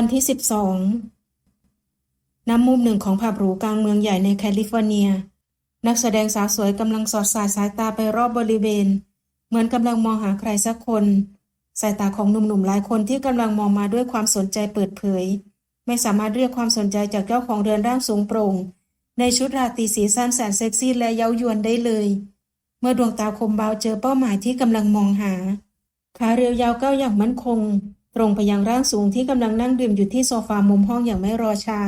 อนที่สิบสองน้ำมุมหนึ่งของผับหรูกลางเมืองใหญ่ในแคลิฟอร์เนีย นักแสดงสาวสวยกำลังสอดสายสายตาไปรอบบริเวณ เหมือนกำลังมองหาใครสักคน สายตาของหนุ่มๆหลายคนที่กำลังมองมาด้วยความสนใจเปิดเผย ไม่สามารถเรียกความสนใจจากเจ้าของเรือนร่างสูงโปร่ง ในชุดราตรีสีสั้นแสนเซ็กซี่และเย้ายวนได้เลย เมื่อดวงตาคมเบาเจอเป้าหมายที่กำลังมองหาขาเรียวยาวก้าวอย่างมั่นคง ตรงไปยังร่างสูงที่กำลังนั่งดื่มอยู่ที่โซฟามุมห้องอย่างไม่รอช้า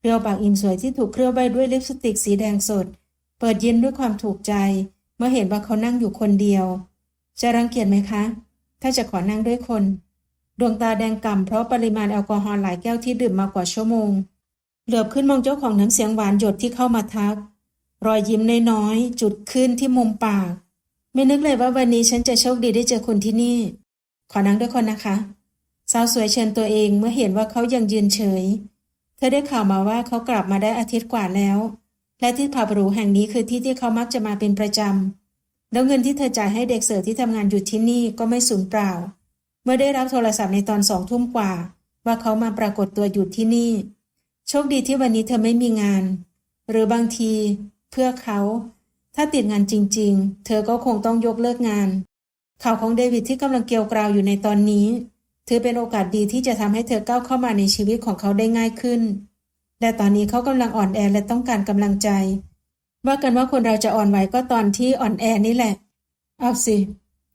เรียวปากอิ่มสวยที่ถูกเคลือบไว้ด้วยลิปสติกสีแดงสด เปิดยิ้มด้วยความถูกใจ เมื่อเห็นว่าเขานั่งอยู่คนเดียว จะรังเกียจไหมคะ ถ้าจะขอนั่งด้วยคน ดวงตาแดงก่ำเพราะปริมาณแอลกอฮอล์หลายแก้วที่ดื่มมากว่าชั่วโมง เหลือบขึ้นมองเจ้าของน้ำเสียงหวานหยดที่เข้ามาทัก รอยยิ้มน้อยๆจุดขึ้นที่มุมปาก ไม่นึกเลยว่าวันนี้ฉันจะโชคดีได้เจอคุณที่นี่ ขอนั่งด้วยคนนะคะ สาวสวยเชิญตัวเองเมื่อเห็นว่าเขายังยืนเฉย เธอได้ข่าวมาว่าเขากลับมาได้อาทิตย์กว่าแล้ว และที่ผับหรูแห่งนี้คือที่ที่เขามักจะมาเป็นประจำแล้วเงินที่เธอจ่ายให้เด็กเสิร์ฟที่ทำงานอยู่ที่นี่ก็ไม่สูญเปล่า เมื่อได้รับโทรศัพท์ในตอนสองทุ่มกว่า ว่าเขามาปรากฏตัวอยู่ที่นี่ โชคดีที่วันนี้เธอไม่มีงาน หรือบางที เพื่อเขา ถ้าติดงานจริง ๆ เธอก็คงต้องยกเลิกงานข่าวของเดวิดที่กำลังเกลียวกราวอยู่ในตอนนี้ ถือเป็นโอกาสดีที่จะทำให้เธอก้าวเข้ามาในชีวิตของเขาได้ง่ายขึ้นและตอนนี้เขากำลังอ่อนแอและต้องการกำลังใจ ว่ากันว่าคนเราจะอ่อนไหวก็ตอนที่อ่อนแอนี่แหละ เอาสิ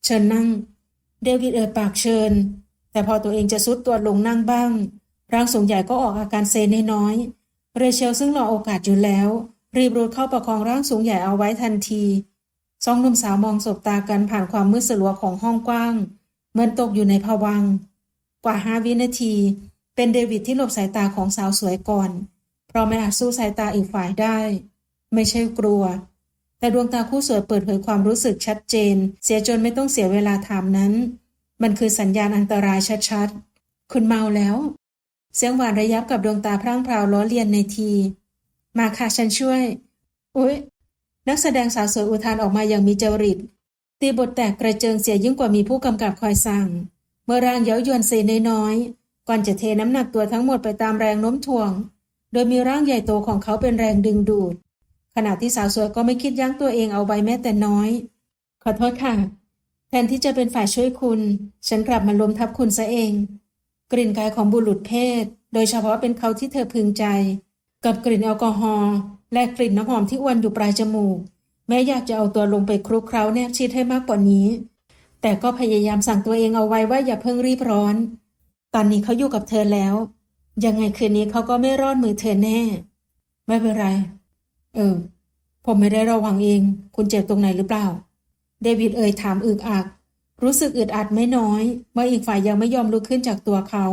เชิญนั่ง เดวิดเอ่ยปากเชิญ แต่พอตัวเองจะซุดตัวลงนั่งบ้าง ร่างสูงใหญ่ก็ออกอาการเซนน้อยเรเชลซึ่งรอโอกาสอยู่แล้ว รีบรุดเข้าประคองร่างสูงใหญ่เอาไว้ทันทีสองหนุ่มสาวมองสบตากันผ่านความมืดสลัวของห้องกว้าง เหมือนตกอยู่ในภวังค์ กว่าห้าวินาที เป็นเดวิดที่หลบสายตาของสาวสวยก่อน เพราะไม่อาจสู้สายตาอีกฝ่ายได้ ไม่ใช่กลัว แต่ดวงตาคู่สวยเปิดเผยความรู้สึกชัดเจน เสียจนไม่ต้องเสียเวลาถามนั้น มันคือสัญญาณอันตรายชัดๆ คุณเมาแล้ว เสียงหวานระยับกับดวงตาพร่างพราวล้อเลียนในที มาค่ะฉันช่วย อุ๊ย นักแสดงสาวสวยอุทานออกมาอย่างมีจริตตีบทแตกกระเจิงเสียยิ่งกว่ามีผู้กำกับคอยสั่ง มื่อร่างเย้ายวนเซน้อยๆ ก่อนจะเทน้ำหนักตัวทั้งหมดไปตามแรงโน้มถ่วง โดยมีร่างใหญ่โตของเขาเป็นแรงดึงดูด ขณะที่สาวสวยก็ไม่คิดยั้งตัวเองเอาไว้แม้แต่น้อย ขอโทษค่ะ แทนที่จะเป็นฝ่ายช่วยคุณ ฉันกลับมาล้มทับคุณซะเอง กลิ่นกายของบุรุษเพศ โดยเฉพาะเป็นเขาที่เธอพึงใจ กับกลิ่นแอลกอฮอล์และกลิ่นน้ำหอมที่อ้วนอยู่ปลายจมูก แม้อยากจะเอาตัวลงไปคลุกเคล้าแนบชิดให้มากกว่านี้ แต่ก็พยายามสั่งตัวเองเอาไว้ว่าอย่าเพิ่งรีบร้อน ตอนนี้เขาอยู่กับเธอแล้ว ยังไงคืนนี้เขาก็ไม่รอดมือเธอแน่ ไม่เป็นไร เออ ผมไม่ได้ระวังเอง คุณเจ็บตรงไหนหรือเปล่า เดวิดเอ่ยถามอึกอัก รู้สึกอึดอัดไม่น้อย เมื่ออีกฝ่ายยังไม่ยอมลุกขึ้นจากตัวเขา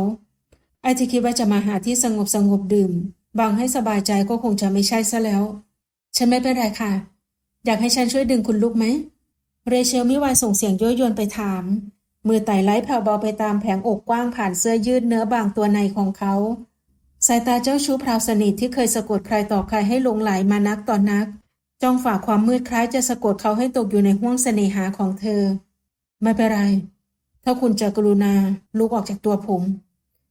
ไอ้ที่คิดว่าจะมาหาที่สงบสงบดื่ม บางให้สบายใจก็คงจะไม่ใช่ซะแล้ว ฉันไม่เป็นไรค่ะ อยากให้ฉันช่วยดึงคุณลุกไหม เรเชลมิวายส่งเสียงยั่วยวนไปถาม มือไต่ไล่แผ่วเบาไปตามแผงอกกว้างผ่านเสื้อยืดเนื้อบางตัวในของเขา สายตาเจ้าชู้พราวสนิทที่เคยสะกดใครต่อใครให้หลงไหลมานักต่อนนัก จ้องฝ่าความมืดคล้ายจะสะกดเขาให้ตกอยู่ในห้วงเสน่หาของเธอ ไม่เป็นไร ถ้าคุณจะกรุณาลุกออกจากตัวผม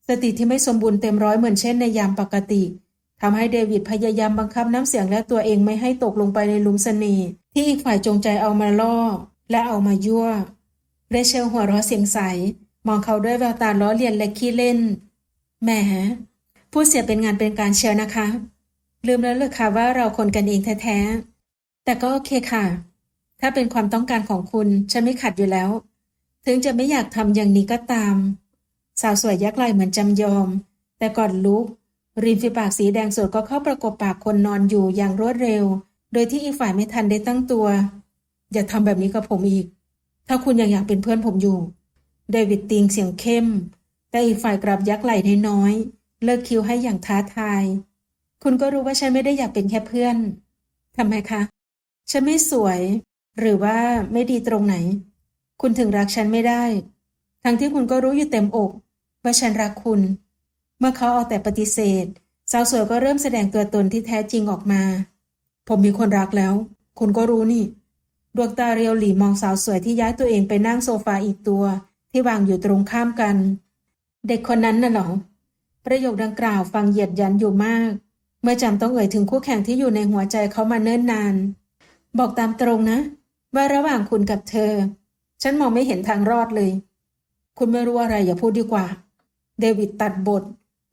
สติที่ไม่สมบูรณ์เต็มร้อยเหมือนเช่นในยามปกติ ทำให้เดวิดพยายามบังคับน้ำเสียงและตัวเองไม่ให้ตกลงไปในหลุมเสน่ห์ที่อีกฝ่ายจงใจเอามาล่อ และเอามายั่วเรเชลหัวเราะเสียงใส มองเขาด้วยแววตาล้อเลียนและขี้เล่นแหมพูดเสียเป็นงานเป็นการเชียวนะคะ ลืมแล้วเลยค่ะว่าเราคนกันเองแท้ๆแต่ก็โอเคค่ะ ถ้าเป็นความต้องการของคุณฉันไม่ขัดอยู่แล้ว ถึงจะไม่อยากทำอย่างนี้ก็ตาม สาวสวยยักไหลเหมือนจำยอม แต่ก่อนลุก ริมฝีปากสีแดงสดก็เข้าประกบปากคนนอนอยู่อย่างรวดเร็ว โดยที่อีกฝ่ายไม่ทันได้ตั้งตัว อย่าทำแบบนี้กับผมอีก ถ้าคุณยังอยากเป็นเพื่อนผมอยู่เดวิดติงเสียงเข้ม แต่อีกฝ่ายกลับยักไหล่น้อยๆเลิกคิ้วให้อย่างท้าทาย คุณก็รู้ว่าฉันไม่ได้อยากเป็นแค่เพื่อนทำไมคะ ฉันไม่สวย หรือว่าไม่ดีตรงไหน คุณถึงรักฉันไม่ได้ ทั้งที่คุณก็รู้อยู่เต็มอก ว่าฉันรักคุณ เมื่อเขาเอาแต่ปฏิเสธ สาวสวยก็เริ่มแสดงตัวตนที่แท้จริงออกมา ผมมีคนรักแล้ว คุณก็รู้นี่ ดวงตาเรียวหลีมองสาวสวยที่ย้ายตัวเองไปนั่งโซฟาอีกตัว ที่วางอยู่ตรงข้ามกัน เด็กคนนั้นน่ะเหรอ ประโยคดังกล่าวฟังเหยียดยันอยู่มาก เมื่อจำต้องเอ่ยถึงคู่แข่งที่อยู่ในหัวใจเขามาเนิ่นนาน บอกตามตรงนะ ว่าระหว่างคุณกับเธอ ฉันมองไม่เห็นทางรอดเลย คุณไม่รู้อะไรอย่าพูดดีกว่า เดวิดตัดบท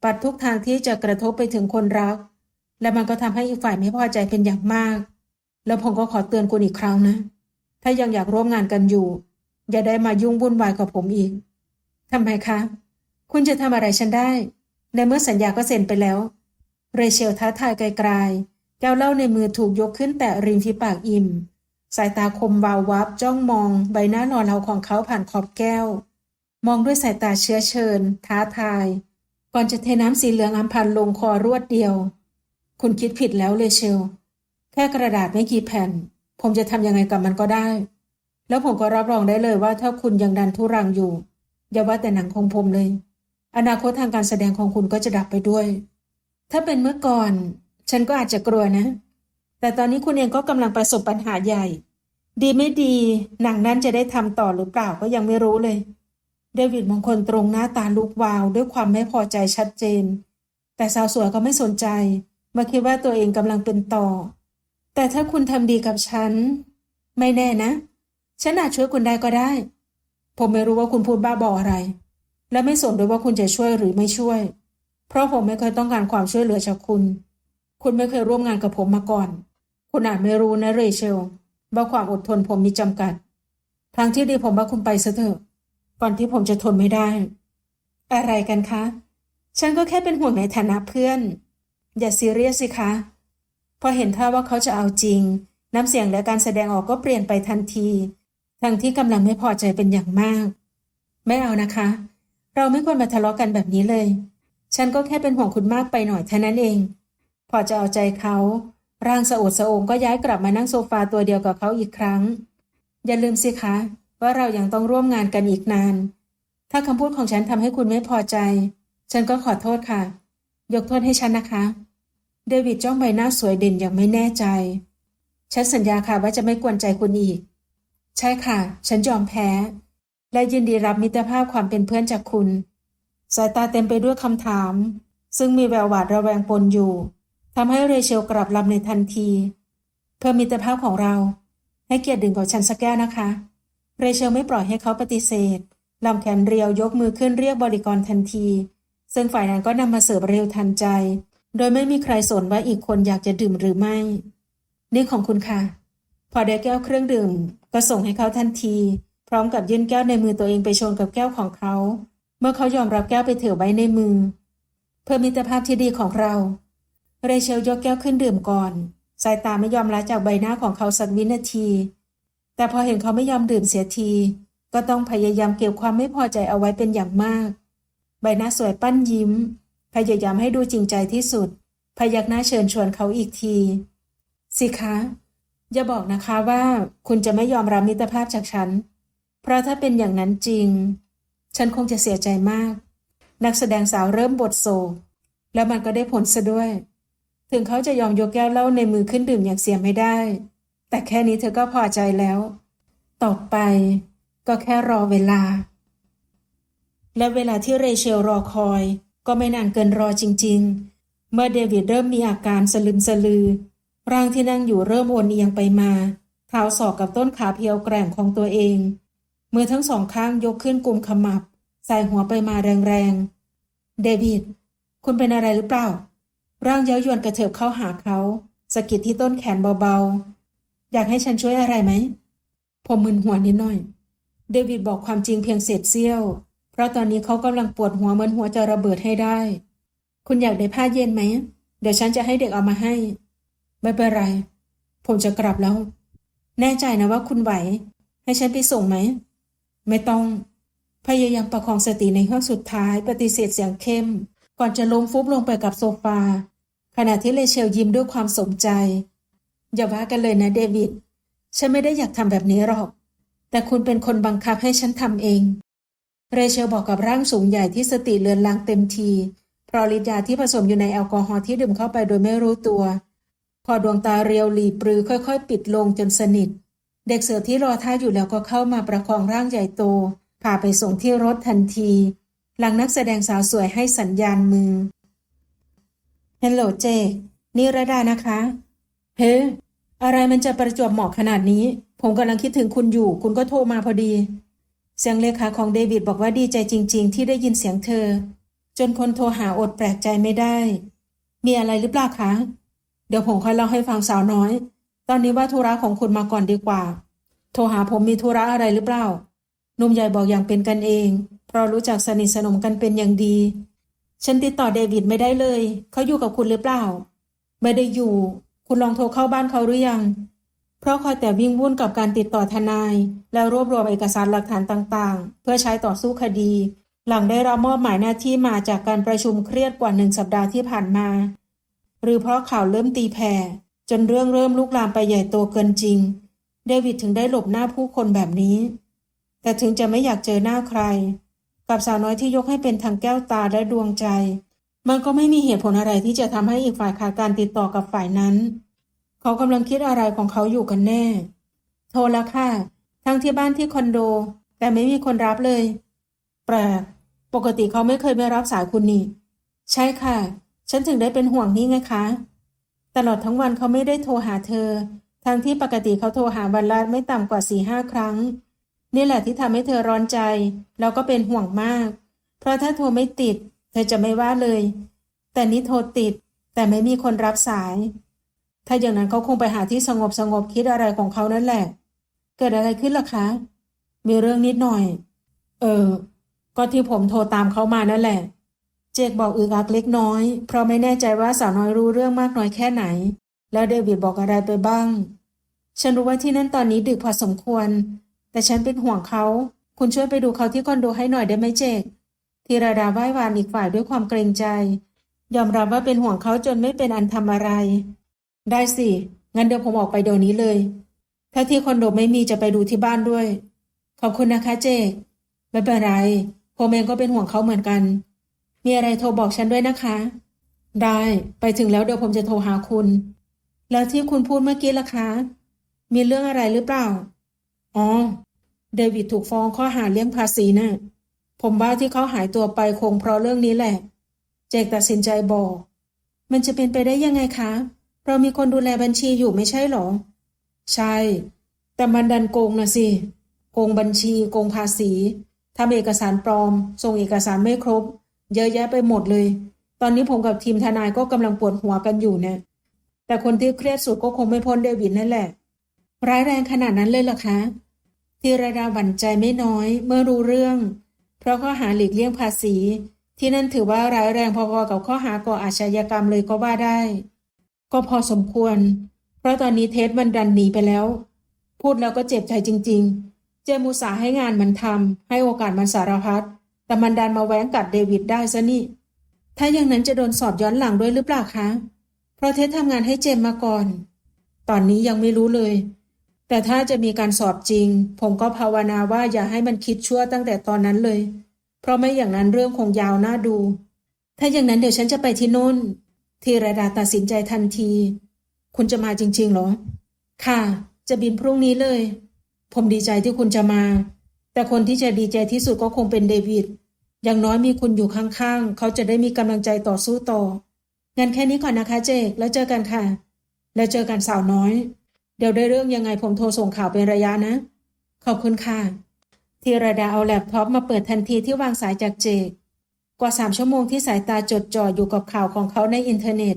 ปัดทุกทางที่จะกระทบไปถึงคนรัก และมันก็ทำให้อีกฝ่ายไม่พอใจเป็นอย่างมาก แล้วผมก็ขอเตือนคุณอีกครั้งนะ ถ้ายังอยากร่วมงานกันอยู่ อย่าได้มายุ่งวุ่นวายกับผมอีกทำไมคะ คุณจะทำอะไรฉันได้ ในเมื่อสัญญาก็เซ็นไปแล้ว เรเชลท้าทายไกลๆแก้วเหล้าในมือถูกยกขึ้นแตะริมฝีปากอิ่ม สายตาคมวาววับจ้องมองใบหน้านอนเทาของเขาผ่านขอบแก้ว มองด้วยสายตาเชื้อเชิญ ท้าทาย ก่อนจะเทน้ำสีเหลืองอัมพันลงคอรวดเดียว คุณคิดผิดแล้วเลเชล แค่กระดาษไม่กี่แผ่น ผมจะทำยังไงกับมันก็ได้ แล้วผมก็รับรองได้เลยว่าถ้าคุณยังดันทุรังอยู่ อย่าว่าแต่หนังของผมเลย อนาคตทางการแสดงของคุณก็จะดับไปด้วย ถ้าเป็นเมื่อก่อน ฉันก็อาจจะกลัวนะ แต่ตอนนี้คุณเองก็กำลังประสบปัญหาใหญ่ ดีไม่ดีหนังนั้นจะได้ทำต่อหรือเปล่าก็ยังไม่รู้เลย เดวิดมองคนตรงหน้าตาลุกวาวด้วยความไม่พอใจชัดเจน แต่สาวสวยก็ไม่สนใจเมื่อคิดว่าตัวเองกำลังเป็นต่อ แต่ถ้าคุณทำดีกับฉัน ไม่แน่นะ ฉันอาจช่วยคุณได้ก็ได้ ผมไม่รู้ว่าคุณพูดบ้าบออะไร และไม่สนด้วยว่าคุณจะช่วยหรือไม่ช่วย เพราะผมไม่เคยต้องการความช่วยเหลือจากคุณ คุณไม่เคยร่วมงานกับผมมาก่อน คุณอาจไม่รู้นะเรเชลว่าความอดทนผมมีจำกัด ทางที่ดีผมว่าคุณไปซะเถอะ ก่อนที่ผมจะทนไม่ได้ อะไรกันคะ ฉันก็แค่เป็นห่วงในฐานะเพื่อน อย่าซีเรียสสิคะ พอเห็นท่าว่าเขาจะเอาจริง น้ำเสียงและการแสดงออกก็เปลี่ยนไปทันที ทั้งที่กำลังไม่พอใจเป็นอย่างมาก ไม่เอานะคะ เราไม่ควรมาทะเลาะกันแบบนี้เลย ฉันก็แค่เป็นห่วงคุณมากไปหน่อยเท่านั้นเอง พอจะเอาใจเขาร่างสะโอดสะองก็ย้ายกลับมานั่งโซฟาตัวเดียวกับเขาอีกครั้ง อย่าลืมสิคะ ว่าเรายังต้องร่วมงานกันอีกนาน ถ้าคำพูดของฉันทำให้คุณไม่พอใจ ฉันก็ขอโทษค่ะ ยกโทษให้ฉันนะคะ เดวิดจ้องใบหน้าสวยเด่นอย่างไม่แน่ใจ ฉันสัญญาค่ะว่าจะไม่กวนใจคุณอีก ใช่ค่ะ ฉันยอมแพ้ และยินดีรับมิตรภาพความเป็นเพื่อนจากคุณ สายตาเต็มไปด้วยคำถาม ซึ่งมีแววหวาดระแวงปนอยู่ทำให้เรเชลกลับลำในทันที เพื่อมิตรภาพของเรา ให้เกียรติดื่มกับฉันสักแก้วนะคะ เรเชลไม่ปล่อยให้เขาปฏิเสธลำแขนเรียวยกมือขึ้นเรียกบริกรทันที ซึ่งฝ่ายนั้นก็นำมาเสิร์ฟเร็วทันใจ โดยไม่มีใครสนว่าอีกคนอยากจะดื่มหรือไม่ นี่ของคุณค่ะ พอได้แก้วเครื่องดื่ม ก็ส่งให้เขาทันที พร้อมกับยื่นแก้วในมือตัวเองไปชนกับแก้วของเขา เมื่อเขายอมรับแก้วไปถือไว้ในมือ เพื่อมิตรภาพที่ดีของเรา เรเชลยกแก้วขึ้นดื่มก่อน สายตาไม่ยอมละจากใบหน้าของเขาสักวินาที แต่พอเห็นเขาไม่ยอมดื่มเสียที ก็ต้องพยายามเก็บความไม่พอใจเอาไว้เป็นอย่างมาก ใบหน้าสวยปั้นยิ้ม พยายามให้ดูจริงใจที่สุด พยักหน้าเชิญชวนเขาอีกที สิคะ อย่าบอกนะคะว่าคุณจะไม่ยอมรับมิตรภาพจากฉัน เพราะถ้าเป็นอย่างนั้นจริง ฉันคงจะเสียใจมาก นักแสดงสาวเริ่มบทโศกแล้วมันก็ได้ผลซะด้วย ถึงเขาจะยอมยกแก้วเหล้าในมือขึ้นดื่มอย่างเสียไม่ได้ แต่แค่นี้เธอก็พอใจแล้ว ต่อไปก็แค่รอเวลา และเวลาที่เรเชลรอคอย ก็ไม่นานเกินรอจริง ๆ เมื่อเดวิดเริ่มมีอาการสลึมสลือ ร่างที่นั่งอยู่เริ่มโอนเอียงไปมา เท้าศอกกับต้นขาเพียวแกร่งของตัวเอง มือทั้งสองข้างยกขึ้นกุมขมับ ใส่หัวไปมาแรงๆ เดวิด คุณเป็นอะไรหรือเปล่า ร่างเย้ายวนกระเถิบเข้าหาเขาสะกิดที่ต้นแขนเบา อยากให้ฉันช่วยอะไรไหม ผมมึนหัวนิดหน่อย เดวิดบอกความจริงเพียงเศษเสี้ยว เพราะตอนนี้เขากำลังปวดหัวเหมือนหัวจะระเบิดให้ได้ คุณอยากได้ผ้าเย็นไหม เดี๋ยวฉันจะให้เด็กเอามาให้ ไม่เป็นไร ผมจะกลับแล้ว แน่ใจนะว่าคุณไหว ให้ฉันไปส่งไหม ไม่ต้อง พยายามประคองสติในห้องสุดท้าย ปฏิเสธเสียงเข้ม ก่อนจะล้มฟุบลงไปกับโซฟา ขณะที่เลเชลยิ้มด้วยความสมใจ อย่าว่ากันเลยนะเดวิด ฉันไม่ได้อยากทำแบบนี้หรอก แต่คุณเป็นคนบังคับให้ฉันทำเอง เรเชลบอกกับร่างสูงใหญ่ที่สติเลือนลางเต็มที เพราะฤทธิ์ยาที่ผสมอยู่ในแอลกอฮอล์ที่ดื่มเข้าไปโดยไม่รู้ตัว พอดวงตาเรียวหลีปรือค่อยๆ ปิดลงจนสนิท เด็กเสือที่รอท่าอยู่แล้วก็เข้ามาประคองร่างใหญ่โตพาไปส่งที่รถทันที หลังนักแสดงสาวสวยให้สัญญาณมือเฮลโหลเจกนี่ระดานะคะ เฮ้ อะไรมันจะประจวบเหมาะขนาดนี้ ผมกำลังคิดถึงคุณอยู่ คุณก็โทรมาพอดี เสียงเลขาของเดวิดบอกว่าดีใจจริง ๆ ที่ได้ยินเสียงเธอ จนคนโทรหาอดแปลกใจไม่ได้ มีอะไรหรือเปล่าคะ เดี๋ยวผมค่อยเล่าให้ฟังสาวน้อย ตอนนี้ว่าธุระของคุณมาก่อนดีกว่า โทรหาผมมีธุระอะไรหรือเปล่านุ่มใหญ่บอกอย่างเป็นกันเอง เพราะรู้จักสนิทสนมกันเป็นอย่างดี ฉันติดต่อเดวิดไม่ได้เลย เขาอยู่กับคุณหรือเปล่า ไม่ได้อยู่ คุณลองโทรเข้าบ้านเขาหรือยัง เพราะคอยแต่วิ่งวุ่นกับการติดต่อทนาย และรวบรวมเอกสารหลักฐานต่างๆ เพื่อใช้ต่อสู้คดี หลังได้รับมอบหมายหน้าที่มาจากการประชุมเครียดกว่าหนึ่งสัปดาห์ที่ผ่านมา หรือเพราะข่าวเริ่มตีแผ่ จนเรื่องเริ่มลุกลามไปใหญ่โตเกินจริง เดวิดถึงได้หลบหน้าผู้คนแบบนี้ แต่ถึงจะไม่อยากเจอหน้าใคร กับสาวน้อยที่ยกให้เป็นทางแก้วตาและดวงใจ มันก็ไม่มีเหตุผลอะไรที่จะทำให้อีกฝ่ายขาดการติดต่อกับฝ่ายนั้น เขากำลังคิดอะไรของเขาอยู่กันแน่ โทรแล้วค่ะ ทั้งที่บ้านที่คอนโด แต่ไม่มีคนรับเลย แปลก ปกติเขาไม่เคยไม่รับสายคุณนี่ ใช่ค่ะ ฉันถึงได้เป็นห่วงนี่ไงคะ ตลอดทั้งวันเขาไม่ได้โทรหาเธอ ทั้งที่ปกติเขาโทรหาวันละไม่ต่ำกว่าสี่ห้าครั้ง นี่แหละที่ทำให้เธอร้อนใจ แล้วก็เป็นห่วงมาก เพราะถ้าโทรไม่ติด ธอจะไม่ว่าเลย แต่นี่โทรติด แต่ไม่มีคนรับสาย ถ้าอย่างนั้นเขาคงไปหาที่สงบสงบคิดอะไรของเขานั่นแหละ เกิดอะไรขึ้นล่ะคะ มีเรื่องนิดหน่อย เออ ก็ที่ผมโทรตามเขามานั่นแหละ เจคบอกอึกอักเล็กน้อย เพราะไม่แน่ใจว่าสาวน้อยรู้เรื่องมากน้อยแค่ไหน แล้วเดวิดบอกอะไรไปบ้าง ฉันรู้ว่าที่นั่นตอนนี้ดึกพอสมควร แต่ฉันเป็นห่วงเขา คุณช่วยไปดูเขาที่คอนโดให้หน่อยได้ไหมเจค ธีราดาไหว้วานอีกฝ่ายด้วยความเกรงใจ ยอมรับว่าเป็นห่วงเขาจนไม่เป็นอันทำอะไร ได้สิ งั้นเดี๋ยวผมออกไปเดี๋ยวนี้เลย ถ้าที่คอนโดไม่มีจะไปดูที่บ้านด้วย ขอบคุณนะคะเจคไม่เป็นไร ผมเองก็เป็นห่วงเขาเหมือนกัน มีอะไรโทรบอกฉันด้วยนะคะ ได้ ไปถึงแล้วเดี๋ยวผมจะโทรหาคุณ แล้วที่คุณพูดเมื่อกี้ล่ะคะ มีเรื่องอะไรหรือเปล่า อ๋อ เดวิดถูกฟ้องข้อหาเลี่ยงภาษีน่ะ ผมว่าที่เขาหายตัวไปคงเพราะเรื่องนี้แหละ เจคตัดสินใจบอก มันจะเป็นไปได้ยังไงคะ เรามีคนดูแลบัญชีอยู่ไม่ใช่หรอ ใช่ แต่มันดันโกงนะสิ โกงบัญชี โกงภาษีทำเอกสารปลอม ส่งเอกสารไม่ครบ เยอะแยะไปหมดเลย ตอนนี้ผมกับทีมทนายก็กำลังปวดหัวกันอยู่เนี่ย แต่คนที่เครียดสุดก็คงไม่พ้นเดวิดนั่นแหละ ร้ายแรงขนาดนั้นเลยเหรอคะธีระดาหวั่นใจไม่น้อย เมื่อรู้เรื่อง ราะข้อหาหลีกเลี่ยงภาษี ที่นั่นถือว่าร้ายแรงพอๆกับข้อหาก่ออาชญากรรมเลยก็ว่าได้ ก็พอสมควร เพราะตอนนี้เท็ดมันดันหนีไปแล้ว พูดแล้วก็เจ็บใจจริง ๆ เจมูสาให้งานมันทำให้โอกาสมันสารพัดแต่มันดันมาแว้งกัดเดวิดได้ซะนี่ ถ้าอย่างนั้นจะโดนสอบย้อนหลังด้วยหรือเปล่าคะ เพราะเท็ดทำงานให้เจมมาก่อน ตอนนี้ยังไม่รู้เลย แต่ถ้าจะมีการสอบจริง ผมก็ภาวนาว่าอย่าให้มันคิดชั่วตั้งแต่ตอนนั้นเลย เพราะไม่อย่างนั้นเรื่องคงยาวน่าดู ถ้าอย่างนั้นเดี๋ยวฉันจะไปที่โน่นธีรดาตัดสินใจทันที คุณจะมาจริงๆหรอ ค่ะ จะบินพรุ่งนี้เลย ผมดีใจที่คุณจะมา แต่คนที่จะดีใจที่สุดก็คงเป็นเดวิด อย่างน้อยมีคุณอยู่ข้างๆ เขาจะได้มีกำลังใจต่อสู้ต่อ งั้นแค่นี้ก่อนนะคะเจกแล้วเจอกันค่ะ แล้วเจอกันสาวน้อย เดี๋ยวได้เรื่องยังไงผมโทรส่งข่าวเป็นระยะนะ ขอบคุณค่ะธีรดาเอาแล็ปท็อปมาเปิดทันทีที่วางสายจากเจก กว่าสามชั่วโมงที่สายตาจดจ่ออยู่กับข่าวของเขาในอินเทอร์เน็ต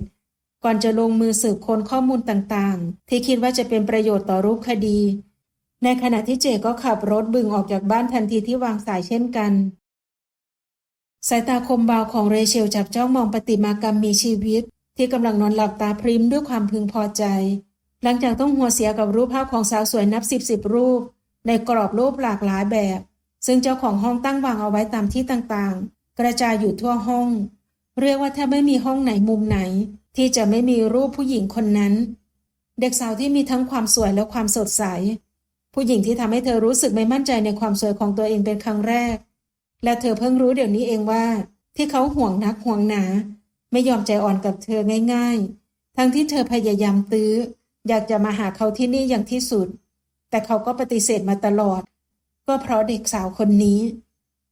ก่อนจะลงมือสืบค้นข้อมูลต่างๆ ที่คิดว่าจะเป็นประโยชน์ต่อรูปคดี ในขณะที่เจก็ขับรถบึงออกจากบ้านทันทีที่วางสายเช่นกัน สายตาคมเบาของเรเชลจับจ้องมองปฏิมากรรมมีชีวิต ที่กำลังนอนหลับตาพริมด้วยความพึงพอใจ หลังจากต้องหัวเสียกับรูปภาพของสาวสวยนับสิบสิบรูป ในกรอบรูปหลากหลายแบบ ซึ่งเจ้าของห้องตั้งวางเอาไว้ตามที่ต่างๆ กระจายอยู่ทั่วห้อง เรียกว่าแทบไม่มีห้องไหนมุมไหน ที่จะไม่มีรูปผู้หญิงคนนั้น เด็กสาวที่มีทั้งความสวยและความสดใส ผู้หญิงที่ทำให้เธอรู้สึกไม่มั่นใจในความสวยของตัวเองเป็นครั้งแรก และเธอเพิ่งรู้เดี๋ยวนี้เองว่า ที่เขาห่วงนักห่วงหนา ไม่ยอมใจอ่อนกับเธอง่าย ๆ ทั้งที่เธอพยายามตื้อ อยากจะมาหาเขาที่นี่อย่างที่สุด แต่เขาก็ปฏิเสธมาตลอด ก็เพราะเด็กสาวคนนี้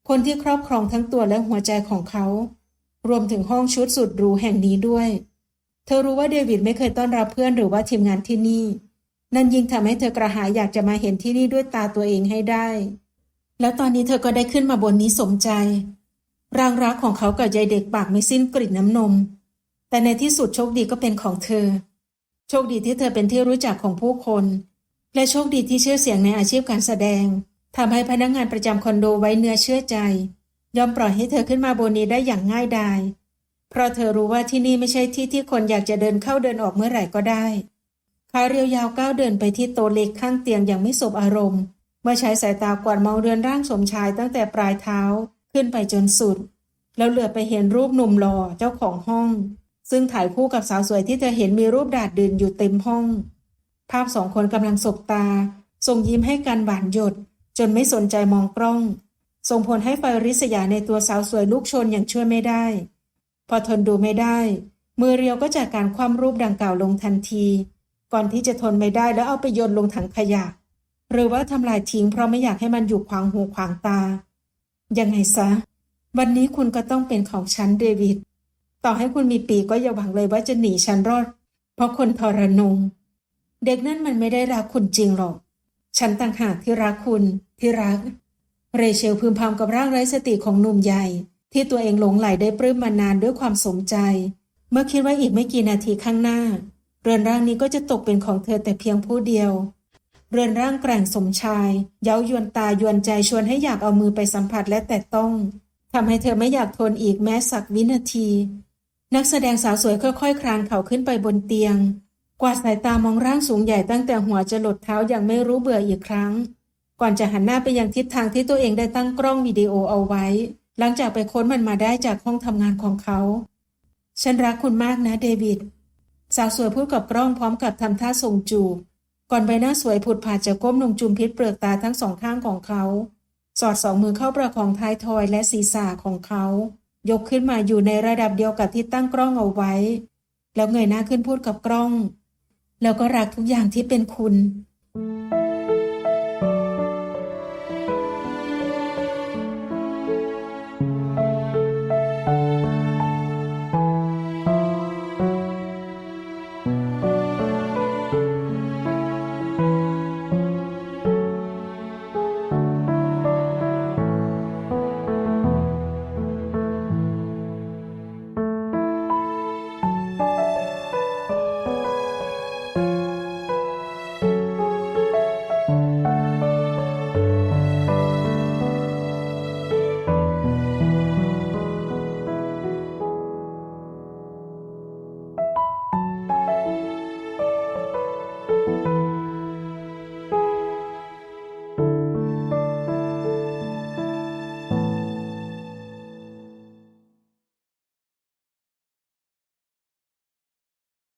คนที่ครอบครองทั้งตัวและหัวใจของเขา รวมถึงห้องชุดสุดหรูแห่งนี้ด้วย เธอรู้ว่าเดวิดไม่เคยต้อนรับเพื่อนหรือว่าทีมงานที่นี่ นั่นยิ่งทำให้เธอกระหายอยากจะมาเห็นที่นี่ด้วยตาตัวเองให้ได้ แล้วตอนนี้เธอก็ได้ขึ้นมาบนนี้สมใจรางรักของเขากับยายเด็กปากไม่สิ้นกลิ่นน้ำนม แต่ในที่สุดโชคดีก็เป็นของเธอ โชคดีที่เธอเป็นที่รู้จักของผู้คน และโชคดีที่ชื่อเสียงในอาชีพการแสดงทำให้พนักงานประจำคอนโดไว้เนื้อเชื่อใจ ยอมปล่อยให้เธอขึ้นมาบนนี้ได้อย่างง่ายดาย เพราะเธอรู้ว่าที่นี่ไม่ใช่ที่ที่คนอยากจะเดินเข้าเดินออกเมื่อไหร่ก็ได้ขาเรียวยาวก้าวเดินไปที่โต๊ะเล็กข้างเตียงอย่างไม่สบอารมณ์ เมื่อใช้สายตากวาดมองเรือนร่างสมชายตั้งแต่ปลายเท้าขึ้นไปจนสุด แล้วเหลือไปเห็นรูปหนุ่มหล่อเจ้าของห้อง ซึ่งถ่ายคู่กับสาวสวยที่เธอเห็นมีรูปดาดดื่นอยู่เต็มห้อง ภาพสองคนกำลังสบตา ส่งยิ้มให้กันหวานหยด จนไม่สนใจมองกล้อง ส่งผลให้ไฟริษยาในตัวสาวสวยลูกชนอย่างช่วยไม่ได้ พอทนดูไม่ได้ มือเรียวก็จัดการคว่ำรูปดังกล่าวลงทันที ก่อนที่จะทนไม่ได้แล้วเอาไปโยนลงถังขยะ หรือว่าทำลายทิ้งเพราะไม่อยากให้มันอยู่ขวางหูขวางตา ยังไงซะ วันนี้คุณก็ต้องเป็นของฉันเดวิด ต่อให้คุณมีปีกก็อย่าหวังเลยว่าจะหนีฉันรอด เพราะคนทรนง เด็กนั่นมันไม่ได้รักคุณจริงหรอก ฉันต่างหากที่รักคุณที่รัก เรเชลพึมพำกับร่างไร้สติของหนุ่มใหญ่ ที่ตัวเองหลงไหลได้ปลื้มมานานด้วยความสมใจ เมื่อคิดว่าอีกไม่กี่นาทีข้างหน้า เรือนร่างนี้ก็จะตกเป็นของเธอแต่เพียงผู้เดียวเรือนร่างแกร่งสมชาย เย้ายวนตายวนใจชวนให้อยากเอามือไปสัมผัสและแตะต้องทำให้เธอไม่อยากทนอีกแม้สักวินาที นักแสดงสาวสวยค่อยๆ คลานเข่าขึ้นไปบนเตียง กวาดสายตามองร่างสูงใหญ่ตั้งแต่หัวจะหลดเท้าอย่างไม่รู้เบื่ออีกครั้ง ก่อนจะหันหน้าไปยังทิศทางที่ตัวเองได้ตั้งกล้องวิดีโอเอาไว้ หลังจากไปค้นมันมาได้จากห้องทำงานของเขา ฉันรักคุณมากนะเดวิด สาวสวยพูดกับกล้องพร้อมกับทำท่าส่งจูบ ก่อนใบหน้าสวยผุดผ่าจะก้มลงจุมพิษเปลือกตาทั้งสองข้างของเขา สอดสองมือเข้าประคองท้ายทอยและศีรษะของเขา ยกขึ้นมาอยู่ในระดับเดียวกับที่ตั้งกล้องเอาไว้ แล้วเงยหน้าขึ้นพูดกับกล้อง แล้วก็รักทุกอย่างที่เป็นคุณ